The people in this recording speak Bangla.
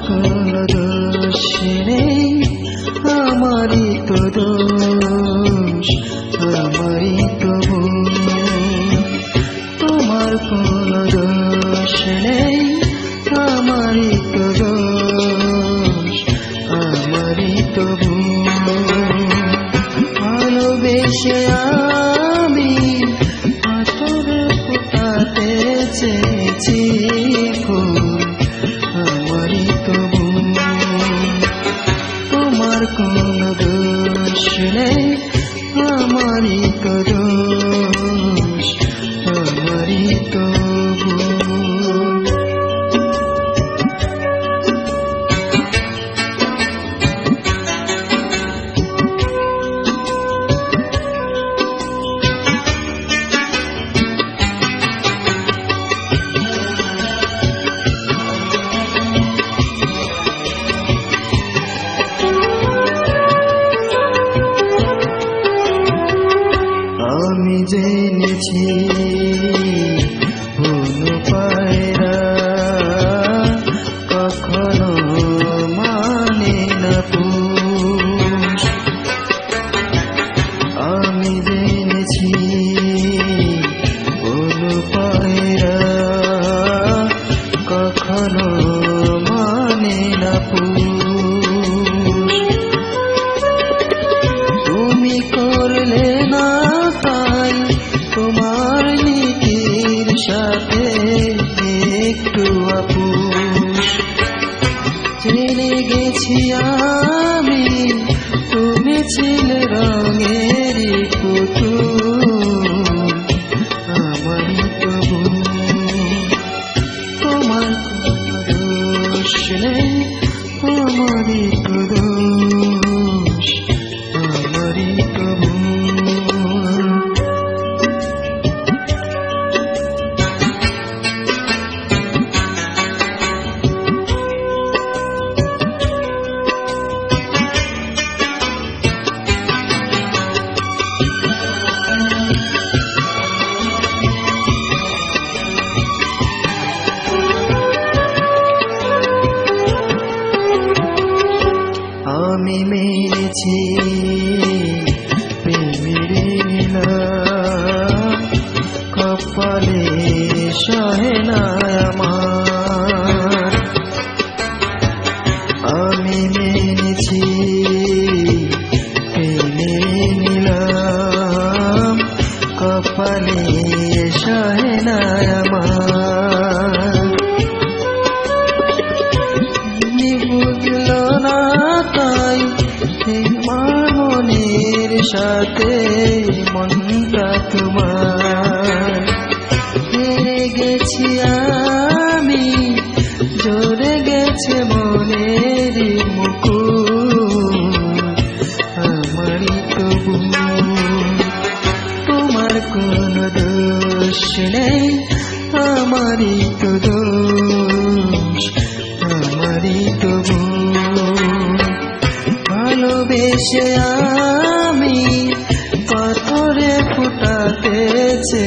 কোন দোষ নেই আমারই তো দোষ, আমারই তো তোমার কোন দোষ নেই, আমারই তো দোষ, আমারই তো ভালোবেসে करो মেনেছি কোনো পায়রা কখনো মানে না আমি জেনেছি কোনো পায়রা গেছি আমি তুমি ছিলে রঙের পুতুল। আমার প্রভু তোমার দোষ নেই আমারই দোষ আমারই আমি মেরেছি প্রেমের কপালে সহে না। তোমার মনের সাথে মনটা তোমার। হেরে গেছি আমি আমি পাথরে ফুটাতেছে